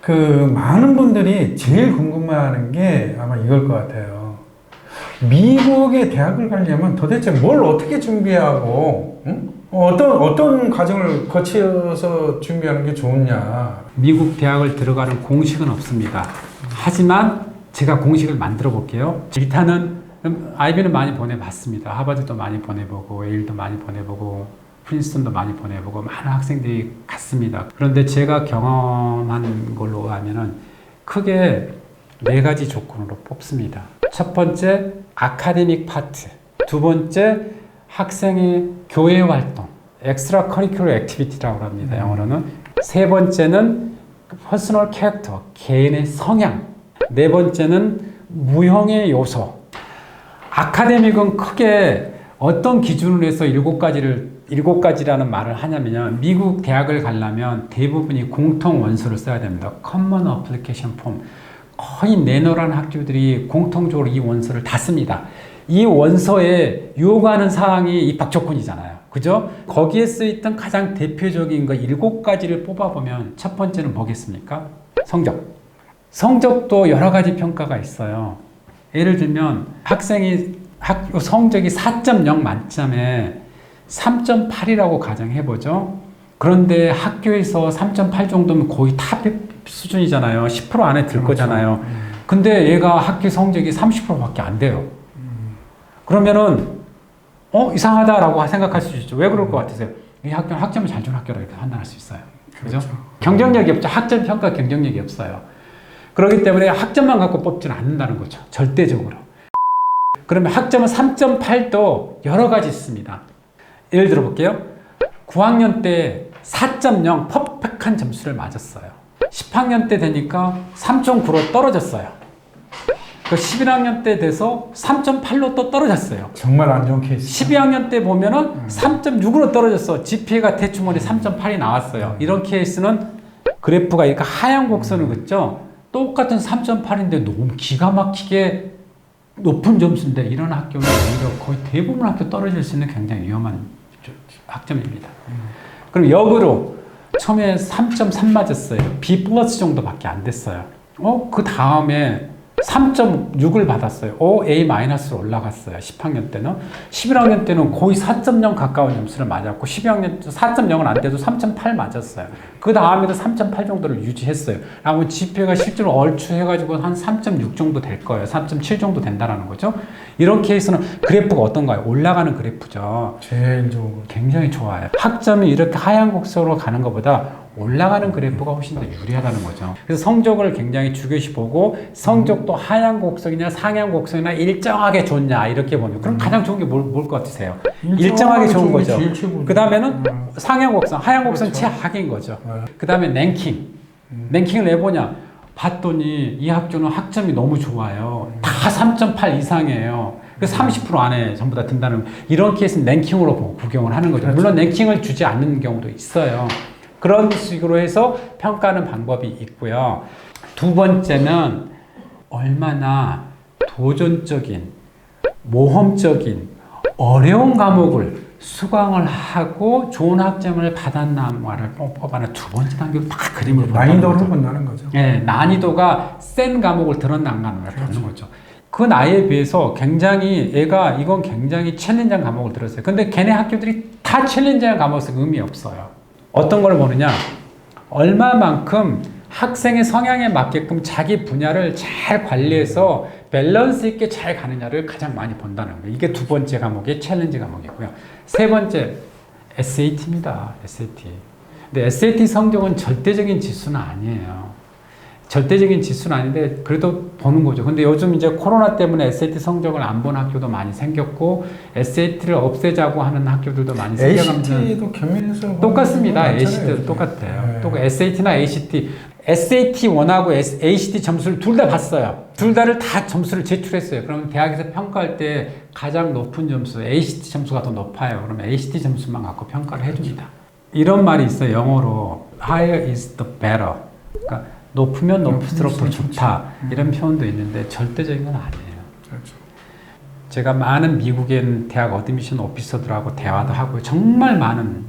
그 많은 분들이 제일 궁금해하는 게 아마 이걸 것 같아요. 미국의 대학을 가려면 도대체 뭘 어떻게 준비하고 응? 어떤 어떤 과정을 거쳐서 준비하는 게 좋냐? 미국 대학을 들어가는 공식은 없습니다. 하지만 제가 공식을 만들어 볼게요. 일단은 음, 아이비는 많이 보내봤습니다. 하버드도 많이 보내보고 에일도 많이 보내보고 프린스턴도 많이 보내보고 많은 학생들이 갔습니다. 그런데 제가 경험한 걸로 하면은 크게 네 가지 조건으로 뽑습니다. 첫 번째 아카데믹 파트, 두 번째 학생의 교회 활동, 엑스트라 커리큘러 액티비티라고 합니다. 영어로는 세 번째는 퍼스널 캐릭터, 개인의 성향, 네 번째는 무형의 요소. 아카데믹은 크게 어떤 기준으로 해서 일곱 가지를 일곱 가지라는 말을 하냐면요. 미국 대학을 가려면 대부분이 공통 원서를 써야 됩니다. Common Application Form. 거의 내노라는 학교들이 공통적으로 이 원서를 다 씁니다. 이 원서에 요구하는 사항이 입학 조건이잖아요. 그죠? 거기에 쓰였던 가장 대표적인 거 일곱 가지를 뽑아보면 첫 번째는 뭐겠습니까? 성적. 성적도 여러 가지 평가가 있어요. 예를 들면 학생이 학교 성적이 4.0 만점에 3.8이라고 가정해보죠. 그런데 학교에서 3.8 정도면 거의 탑 수준이잖아요. 10% 안에 들 거잖아요. 근데 얘가 학교 성적이 30%밖에 안 돼요. 그러면은 어 이상하다라고 생각할 수 있죠. 왜 그럴 것 같으세요? 이 학교는 학점을 잘 준 학교라 이렇게 판단할 수 있어요. 그죠? 경쟁력이 없죠. 학점 평가 경쟁력이 없어요. 그렇기 때문에 학점만 갖고 뽑지는 않는다는 거죠. 절대적으로. 그러면 학점은 3.8도 여러 가지 있습니다. 예를 들어 볼게요. 9학년 때 4.0 퍼펙한 점수를 맞았어요. 10학년 때 되니까 3.9로 떨어졌어요. 그 11학년 때 돼서 3.8로 또 떨어졌어요. 정말 안 좋은 케이스. 12학년 때 보면은 3.6으로 떨어졌어. GPA가 대충 원이 3.8이 나왔어요. 이런 케이스는 그래프가 이렇게 하얀 곡선을 긋죠. 똑같은 3.8인데 너무 기가 막히게 높은 점수인데 이런 학교는 오히려 거의 대부분 학교 떨어질 수 있는 굉장히 위험한 저- 학점입니다. 그럼 역으로 처음에 3.3 맞았어요. B 플러스 정도밖에 안 됐어요. 어, 그 다음에 3.6을 받았어요. O, A 마이너스로 올라갔어요. 10학년 때는. 11학년 때는 거의 4.0 가까운 점수를 맞았고, 12학년 때 4.0은 안 돼도 3.8 맞았어요. 그 다음에도 3.8 정도를 유지했어요. 그러면 GPA가 실제로 얼추 해가지고 한 3.6 정도 될 거예요. 3.7 정도 된다라는 거죠. 이런 케이스는 그래프가 어떤가요? 올라가는 그래프죠. 제일 좋은 거. 굉장히 좋아요. 학점이 이렇게 하얀 곡선으로 가는 것보다 올라가는 그래프가 훨씬 더 유리하다는 거죠. 그래서 성적을 굉장히 중요시 보고 성적도 하얀 곡선이냐 상향 곡선이나 일정하게 좋냐 이렇게 보면 그럼 가장 좋은 게 뭘것 같으세요? 일정하게 좋은 게 거죠. 그 다음에는 음. 상향 곡선, 하얀 곡선 그렇죠. 최악인 거죠. 네. 그 다음에 랭킹. 랭킹을 왜 보냐? 봤더니 이 학교는 학점이 너무 좋아요. 다3.8 이상이에요. 그30% 안에 전부 다 든다는 이런 케이스는 랭킹으로 보고 구경을 하는 거죠. 물론 랭킹을 주지 않는 경우도 있어요. 그런 식으로 해서 평가하는 방법이 있고요. 두 번째는 얼마나 도전적인, 모험적인, 어려운 과목을 수강을 하고 좋은 학점을 받았나를 뽑아는 두 번째 단계로 다 그림을 거죠. 본다는 거죠. 예, 난이도가 센 과목을 들었나가는 보는 거죠. 그 나이에 비해서 굉장히 얘가 이건 굉장히 챌린지한 과목을 들었어요. 근데 걔네 학교들이 다 챌린지한 과목에서 의미 없어요. 어떤 걸 보느냐? 얼마만큼 학생의 성향에 맞게끔 자기 분야를 잘 관리해서 밸런스 있게 잘 가느냐를 가장 많이 본다는 거예요. 이게 두 번째 과목의 챌린지 과목이고요. 세 번째 SAT입니다. SAT. 근데 SAT 성적은 절대적인 지수는 아니에요. 절대적인 지수는 아닌데 그래도 보는 거죠. 근데 요즘 이제 코로나 때문에 SAT 성적을 안 본 학교도 많이 생겼고 SAT를 없애자고 하는 학교들도 많이 생겨가면서 ACT도 겸해서 똑같습니다. ACT도. 똑같아요. 네. 또 SAT나 ACT, SAT 원하고 ACT 점수를 둘 다 봤어요. 둘 다를 다 점수를 제출했어요. 그러면 대학에서 평가할 때 가장 높은 점수, ACT 점수가 더 높아요. 그러면 ACT 점수만 갖고 평가를 해줍니다. 이런 말이 있어요. 영어로 higher is the better. 그러니까 높으면 높을수록 더 좋다. 좋죠. 이런 표현도 있는데 절대적인 건 아니에요. 그렇죠. 제가 많은 미국인 대학 어드미션 오피서들하고 대화도 하고 정말 많은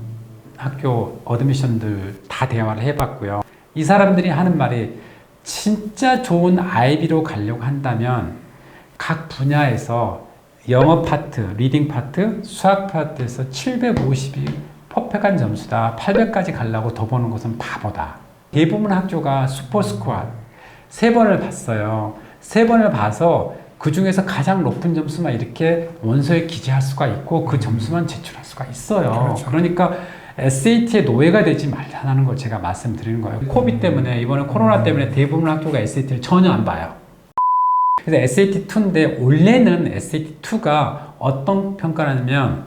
학교 어드미션들 다 대화를 해봤고요. 이 사람들이 하는 말이 진짜 좋은 아이비로 가려고 한다면 각 분야에서 영어 파트, 리딩 파트, 수학 파트에서 750이 퍼펙한 점수다. 800까지 가려고 더 보는 것은 바보다. 대부분 학교가 슈퍼스코어 세 번을 봤어요. 세 번을 봐서 그 중에서 가장 높은 점수만 이렇게 원서에 기재할 수가 있고 그 점수만 제출할 수가 있어요. 그렇죠. 그러니까 SAT의 노예가 되지 말라는 걸 제가 말씀드리는 거예요. 코비 때문에 이번에 코로나 때문에 대부분 학교가 SAT를 전혀 안 봐요. 그래서 SAT2인데 원래는 SAT2가 어떤 평가를 하냐면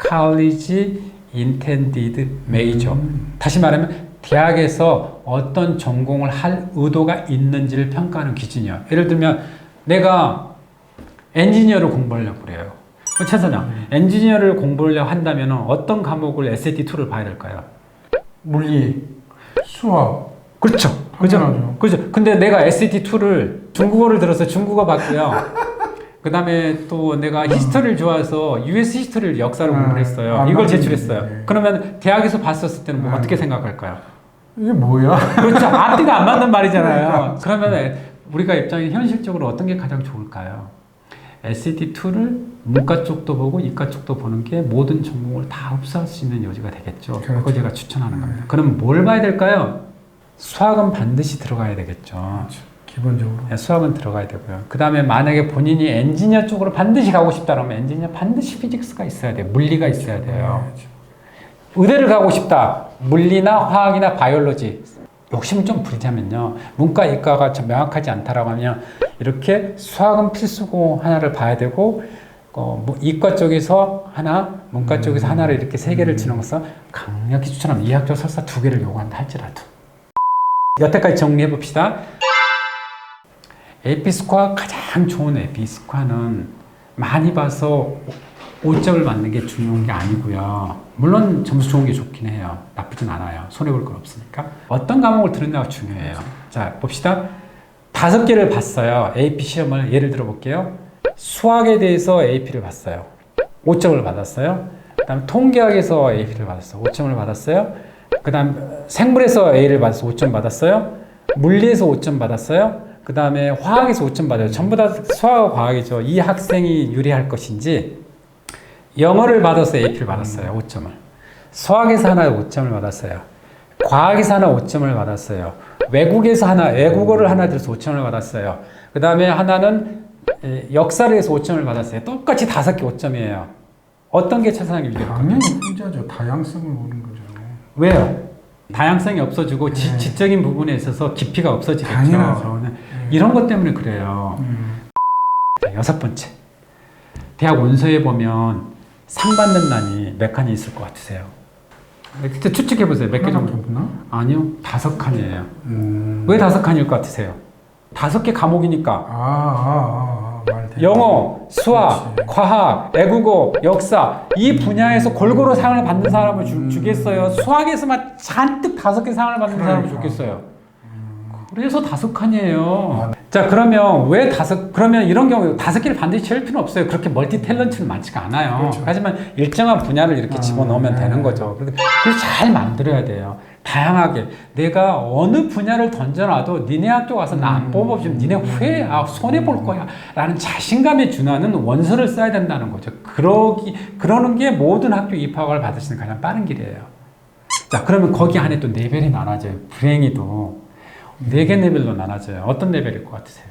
College Intended Major 다시 말하면 대학에서 어떤 전공을 할 의도가 있는지를 평가하는 기준이에요. 예를 들면 내가 엔지니어를 공부하려고 그래요. 최 선장, 엔지니어를 공부하려고 한다면 어떤 과목을 SAT2를 봐야 될까요? 물리, 수학. 그렇죠. 그죠? 당연하죠. 그죠. 근데 내가 SAT2를 중국어를 들어서 중국어 봤고요. 그 다음에 또 내가 히스토리를 좋아해서 US 히스토리를 역사를 아, 공부를 했어요. 아, 이걸. 제출했어요. 네. 그러면 대학에서 봤었을 때는 뭐 아. 어떻게 생각할까요? 이게 뭐야? 그렇죠. 앞뒤가 안 맞는 말이잖아요. 그러면 우리가 입장이 현실적으로 어떤 게 가장 좋을까요? SAT2를 문과 쪽도 보고 이과 쪽도 보는 게 모든 전공을 다 흡수할 수 있는 여지가 되겠죠. 그거 그렇죠. 제가 추천하는 겁니다. 그럼 뭘 봐야 될까요? 수학은 반드시 들어가야 되겠죠. 기본적으로. 네, 수학은 들어가야 되고요. 그 다음에 만약에 본인이 엔지니어 쪽으로 반드시 가고 싶다면 엔지니어 반드시 피직스가 있어야 돼요. 물리가 있어야 돼요. 의대를 가고 싶다. 물리나 화학이나 바이올로지. 욕심을 좀 부리자면요. 문과, 이과가 좀 명확하지 않다라고 하면 이렇게 수학은 필수고 하나를 봐야 되고 어, 뭐 이과 쪽에서 하나, 문과 쪽에서 하나를 이렇게 세 개를 치는 것은 강력히 추천합니다. 이학적 설사 두 개를 요구한다 할지라도. 여태까지 정리해 봅시다. 에피스코아 가장 좋은 에피스코아는 많이 봐서 5점을 맞는 게 중요한 게 아니고요. 물론 점수 좋은 게 좋긴 해요. 나쁘진 않아요. 손해볼 건 없으니까. 어떤 과목을 들었냐가 중요해요. 자, 봅시다. 다섯 개를 봤어요. AP 시험을 예를 들어 볼게요. 수학에 대해서 AP를 봤어요. 5점을 받았어요. 그 다음 통계학에서 AP를 받았어요. 5점을 받았어요. 그 다음 생물에서 A를 받아서 5점 받았어요. 물리에서 5점 받았어요. 그 다음에 화학에서 5점 받아요. 전부 다 수학과 과학이죠. 이 학생이 유리할 것인지 영어를 받아서 AP를 받았어요. 5점을. 수학에서 하나 5점을 받았어요. 과학에서 하나 5점을 받았어요. 외국에서 하나, 외국어를 하나 들어서 5점을 받았어요. 그 다음에 하나는 에, 역사를 해서 5점을 받았어요. 똑같이 다섯 개 5점이에요. 어떤 게 겁니까? 당연히 후자죠. 다양성을 보는 거죠. 왜요? 다양성이 없어지고 지, 네. 지 적인 부분에 있어서 깊이가 없어지겠죠. 당연하죠. 네. 이런 것 때문에 그래요. 음. 자, 여섯 번째. 대학 원서에 보면 상 받는 난이 몇 칸이 있을 것 같으세요? 그때 추측해 보세요. 몇개 하나 정도? 없나? 아니요, 다섯 칸이에요. 음. 왜 다섯 칸일 것 같으세요? 다섯 개 과목이니까 아, 아, 아, 아, 말 돼. 영어, 수학, 그렇지. 과학, 애국어, 역사 이 분야에서 골고루 상을 받는 사람을 주, 음. 주겠어요. 수학에서만 잔뜩 다섯 개 상을 받는 사람을 그러니까. 주겠어요. 그래서 다섯 칸이에요. 자 그러면 왜 다섯? 그러면 이런 경우 다섯 개를 반드시 채울 필요는 없어요. 그렇게 멀티 탤런트는 많지가 않아요. 그렇죠. 하지만 일정한 분야를 이렇게 아, 집어넣으면 네. 되는 거죠. 그래서 잘 만들어야 돼요. 다양하게 내가 어느 분야를 던져놔도 니네 학교 가서 나안 음. 뽑아주면 니네 후회 아 손해 볼 거야 라는 자신감에 준하는 원서를 써야 된다는 거죠. 그러기 그러는 게 모든 학교 입학을 있는 가장 빠른 길이에요. 자 그러면 거기 안에 또 레벨이 나눠져요. 불행히도 네 개 레벨로 나눠져요. 어떤 레벨일 것 같으세요?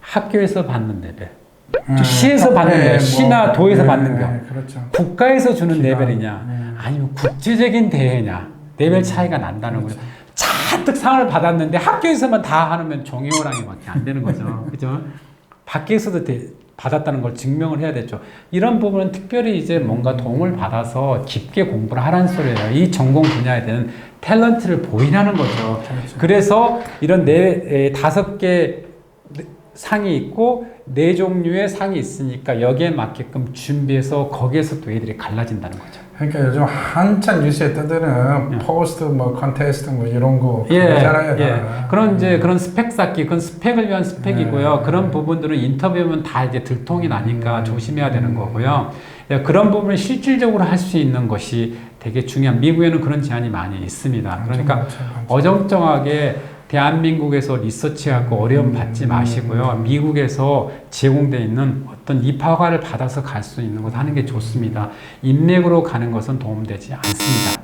학교에서 받는 레벨, 음, 시에서 받는 카페, 레벨, 시나 도에서 네, 받는 거. 그렇죠. 국가에서 주는 기간, 레벨이냐 네. 아니면 국제적인 대회냐 레벨 차이가 난다는 거죠. 잔뜩 상을 받았는데 학교에서만 다 하면 종이호랑이밖에 안 되는 거죠. 그죠? 밖에서도 대- 받았다는 걸 증명을 해야 되죠. 이런 부분은 특별히 이제 뭔가 도움을 받아서 깊게 공부를 하라는 소리예요. 이 전공 분야에 대한 탤런트를 보이라는 거죠. 그렇죠. 그래서 이런 네 에, 다섯 개 상이 있고 네 종류의 상이 있으니까 여기에 맞게끔 준비해서 거기에서 또 애들이 갈라진다는 거죠. 그러니까 요즘 한참 뉴스에 떠드는 포스트 뭐 컨테스트 뭐 이런 거 예, 그러잖아요. 예. 다. 그런 이제 그런 스펙 쌓기, 그건 스펙을 위한 스펙이고요. 네. 그런 부분들은 인터뷰면 다 이제 들통이 나니까 음. 조심해야 되는 거고요. 예, 그런 부분을 실질적으로 할 수 있는 것이 되게 중요한. 미국에는 그런 제한이 많이 있습니다. 그러니까. 어정쩡하게 대한민국에서 리서치하고 어려움 받지 음. 마시고요. 미국에서 제공되어 있는 어떤 입학화를 받아서 갈 수 있는 것 하는 게 좋습니다. 인맥으로 가는 것은 도움되지 않습니다.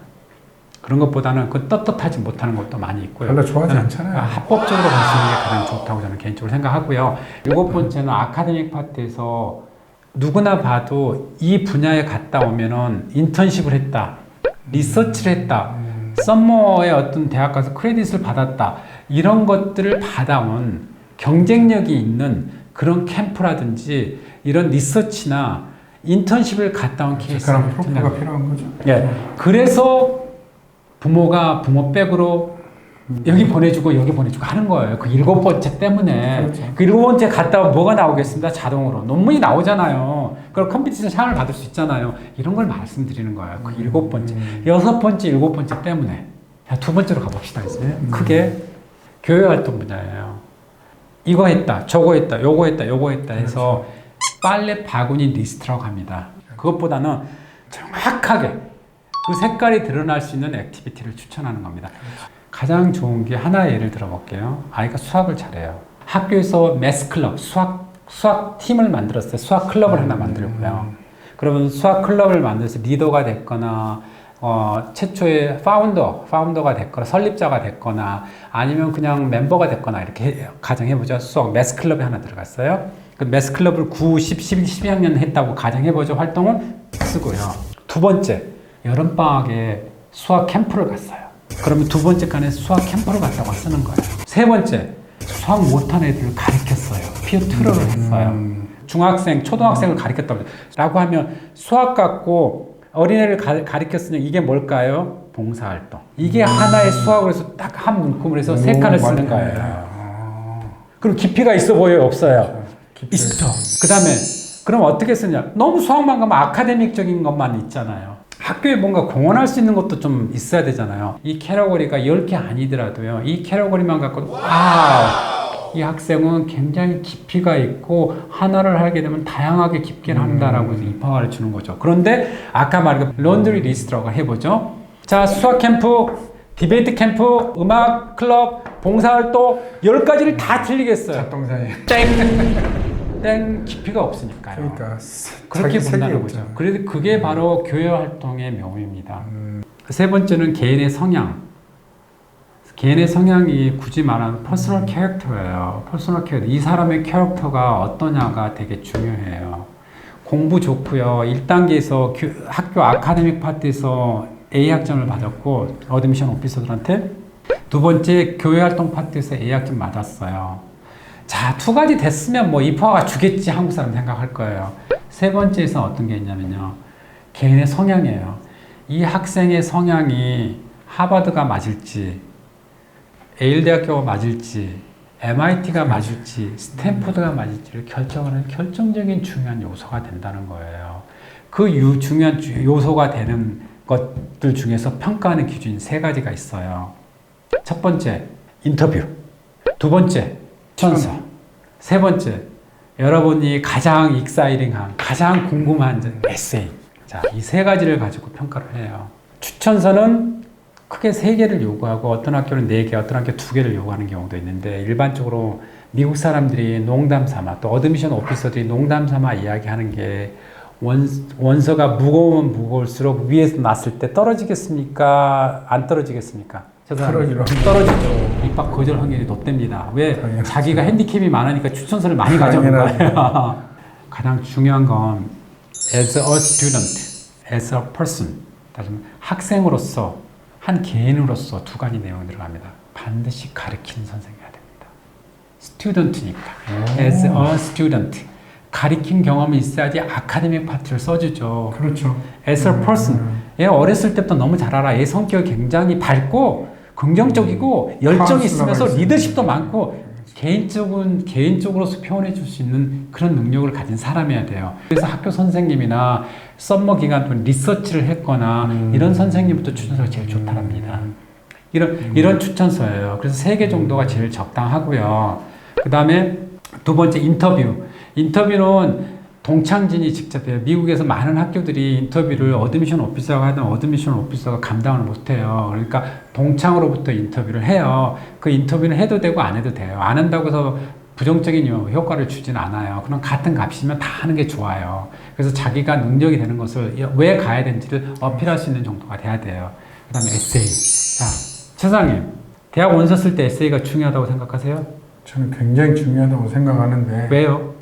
그런 것보다는 그 떳떳하지 못하는 것도 많이 있고요. 별로 좋아하지 않잖아요. 합법적으로 갈 수 있는 게 가장 좋다고 저는 개인적으로 생각하고요. 일곱 번째는 아카데믹 파트에서 누구나 봐도 이 분야에 갔다 오면은 인턴십을 했다, 리서치를 했다, 썸머에 어떤 대학 가서 크레딧을 받았다 이런 것들을 받아온 경쟁력이 있는 그런 캠프라든지 이런 리서치나 인턴십을 갔다 온 케이스 그런 프로프가 필요한 거죠. 예. 그래서 부모가 부모 백으로 여기 보내주고 여기 보내주고 하는 거예요. 그 일곱 번째 때문에. 그렇죠. 그 일곱 번째 갔다 오면 뭐가 나오겠습니다. 자동으로. 논문이 나오잖아요. 그걸 컴퓨터에서 상을 받을 수 있잖아요. 이런 걸 말씀드리는 거예요. 그 일곱 번째. 여섯 번째, 일곱 번째 때문에. 자, 두 번째로 가봅시다. 이제. 크게 교회 활동 분야예요. 이거 했다, 저거 했다, 요거 했다, 요거 했다 해서 빨래 바구니 리스트라고 합니다. 그것보다는 정확하게 그 색깔이 드러날 수 있는 액티비티를 추천하는 겁니다. 가장 좋은 게 하나의 예를 들어볼게요. 아이가 수학을 잘해요. 학교에서 매스 클럽, 수학, 수학 팀을 만들었어요. 수학 클럽을 하나 만들고요. 그러면 수학 클럽을 만들어서 리더가 됐거나, 어, 최초의 파운더, 파운더가 됐거나, 설립자가 됐거나, 아니면 그냥 멤버가 됐거나, 이렇게 해- 가정해보죠. 수학 매스 클럽에 하나 들어갔어요. 그 매스 클럽을 9, 10, 11, 12학년 했다고 가정해보죠. 활동을 쓰고요. 두 번째, 여름방학에 수학 캠프를 갔어요. 그러면 두 번째 간에 수학 캠프를 갔다고 쓰는 거예요. 세 번째, 수학 못하는 애들을 가르쳤어요. 피어 튜러를 했어요. 중학생, 초등학생을 가르쳤다고. 라고 하면 수학 갖고 어린애를 가, 가르쳤으니 이게 뭘까요? 봉사활동. 이게 하나의 수학으로 해서 딱 한 문구를 해서 세 오, 칸을 쓰는. 거예요. 아, 그럼 깊이가 있어 보여요? 없어요? 깊이 있어. 그 다음에, 그럼 어떻게 쓰냐? 너무 수학만 가면 아카데믹적인 것만 있잖아요. 학교에 뭔가 공헌할 수 있는 것도 좀 있어야 되잖아요. 이 캐러거리가 10개 아니더라도요. 이 캐러거리만 갖고, 와우! 이 학생은 굉장히 깊이가 있고, 하나를 하게 되면 다양하게 깊게 한다라고 해서 입학을 주는 거죠. 그런데, 아까 말한 런드리 리스트라고 해보죠. 자, 수학 캠프, 디베이트 캠프, 음악 클럽, 봉사활동, 10가지를 다 틀리겠어요. 잡동사니. 땡! 땡 깊이가 없으니까요. 그러니까 그렇게 자기 본다는 색이 거죠. 없잖아요. 그래서 그게 바로 교회 활동의 묘미입니다. 음, 세 번째는 개인의 성향. 개인의 성향이 굳이 말하면 퍼스널 캐릭터예요. 퍼스널 캐릭터. 이 사람의 캐릭터가 어떠냐가 되게 중요해요. 공부 좋고요. 1단계에서 학교 아카데믹 파트에서 A 학점을 받았고 어드미션 오피서들한테 두 번째 교회 활동 파트에서 A 학점 받았어요. 자, 두 가지 됐으면 뭐 입화가 주겠지 한국 사람 생각할 거예요. 세 번째에서 어떤 게 있냐면요. 개인의 성향이에요. 이 학생의 성향이 하버드가 맞을지, 에일 대학교가 맞을지, MIT가 맞을지, 스탠포드가 맞을지를 결정하는 결정적인 중요한 요소가 된다는 거예요. 그 유, 중요한 주- 요소가 되는 것들 중에서 평가하는 기준이 세 가지가 있어요. 첫 번째, 인터뷰. 두 번째, 추천서. 세 번째, 여러분이 가장 익사이링한, 가장 궁금한 에세이. 자, 이 세 가지를 가지고 평가를 해요. 추천서는 크게 세 개를 요구하고 어떤 학교는 네 개, 어떤 학교 두 개를 요구하는 경우도 있는데 일반적으로 미국 사람들이 농담 삼아 또 어드미션 오피서들이 농담 삼아 이야기하는 게 원, 원서가 무거우면 무거울수록 위에서 놨을 때 떨어지겠습니까? 안 떨어지겠습니까? 떨어지죠. 떨어지죠. 입학 거절 확률이 높답니다. 왜? 당연하죠. 자기가 핸디캡이 많으니까 추천서를 많이 가져오는 거예요. 가장 중요한 건 as a student, as a person. 다시 학생으로서 한 개인으로서 두 가지 내용이 들어갑니다. 반드시 가르치는 선생이어야 됩니다. 스튜던트니까. as a student. 가리킨 경험이 있어야지 아카데믹 파트를 써주죠. 그렇죠. as a person. 음. 얘 어렸을 때부터 너무 잘 알아. 얘 성격이 굉장히 밝고 긍정적이고 열정이 카운슬러가 있으면서. 리더십도 많고 개인적은 개인적으로서 표현해 줄 수 있는 그런 능력을 가진 사람이어야 돼요. 그래서 학교 선생님이나 썸머 기간 동안 리서치를 했거나 음. 이런 선생님부터 추천서가 제일 좋답니다. 이런 이런 추천서예요. 그래서 세 개 정도가 제일 적당하고요. 그 다음에 두 번째 인터뷰. 인터뷰는 동창진이 직접 해요. 미국에서 많은 학교들이 인터뷰를 어드미션 오피서가 하든 어드미션 오피서가 감당을 못해요. 그러니까 동창으로부터 인터뷰를 해요. 그 인터뷰는 해도 되고 안 해도 돼요. 안 한다고 해서 부정적인 요- 효과를 주진 않아요. 그럼 같은 값이면 다 하는 게 좋아요. 그래서 자기가 능력이 되는 것을 왜 가야 되는지를 어필할 수 있는 정도가 돼야 돼요. 그 다음에 에세이. 자, 최상님. 대학 원서 쓸 때 에세이가 중요하다고 생각하세요? 저는 굉장히 중요하다고 생각하는데 왜요?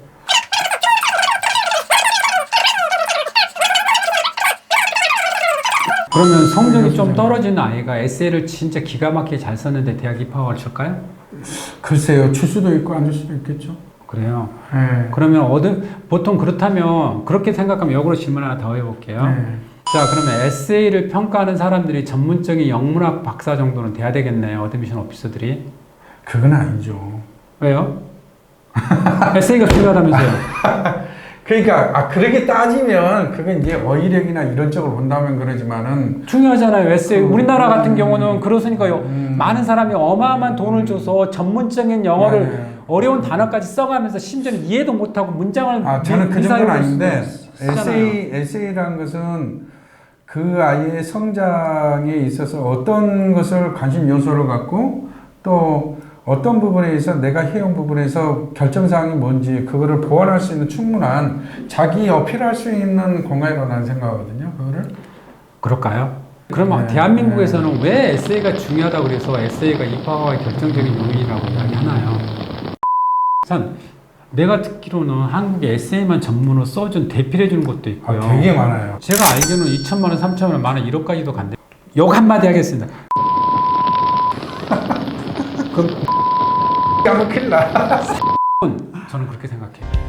그러면 성적이 좀 떨어지는 아이가 에세이를 진짜 기가 막히게 잘 썼는데 대학 입학을 줄까요? 글쎄요 줄 수도 있고 안 줄 수도 있겠죠. 그래요. 네. 그러면 어느 보통 그렇다면 그렇게 생각하면 역으로 질문 하나 더 해볼게요. 네. 자, 그러면 에세이를 평가하는 사람들이 전문적인 영문학 박사 정도는 돼야 되겠네요. 어드미션 오피서들이. 그건 아니죠. 왜요? 에세이가 중요하다면서요. 그러니까 아 그렇게 따지면 그게 이제 어휘력이나 이런 쪽으로 본다면 그러지만은 중요하잖아요. 에세이. 음. 우리나라 같은 경우는 그렇으니까 요 음. 많은 사람이 어마어마한 돈을 줘서 전문적인 영어를 네. 어려운 단어까지 써가면서 심지어는 이해도 못하고 문장을 아 저는 그 정도는 아닌데. 에세이 에세이라는 것은 그 아이의 성장에 있어서 어떤 것을 관심 요소를 갖고 또 어떤 부분에 있어 내가 해온 부분에서 결정사항이 뭔지 그거를 보완할 수 있는 충분한 자기 어필할 수 있는 공간이라고 나는 생각하거든요. 그거를 그럴까요? 그러면 네. 대한민국에서는 왜 에세이가 중요하다고 그래서 에세이가 입학의 결정적인 요인이라고 이야기하나요? 선 내가 듣기로는 한국에 에세이만 전문으로 써준 대필해 주는 것도 아, 있고요. 되게 많아요. 제가 알기로는 2천만 원, 3천만 원, 만 원, 1억까지도 간대. 욕 한마디 하겠습니다. 그 한번 큰일 나. 저는 그렇게 생각해요.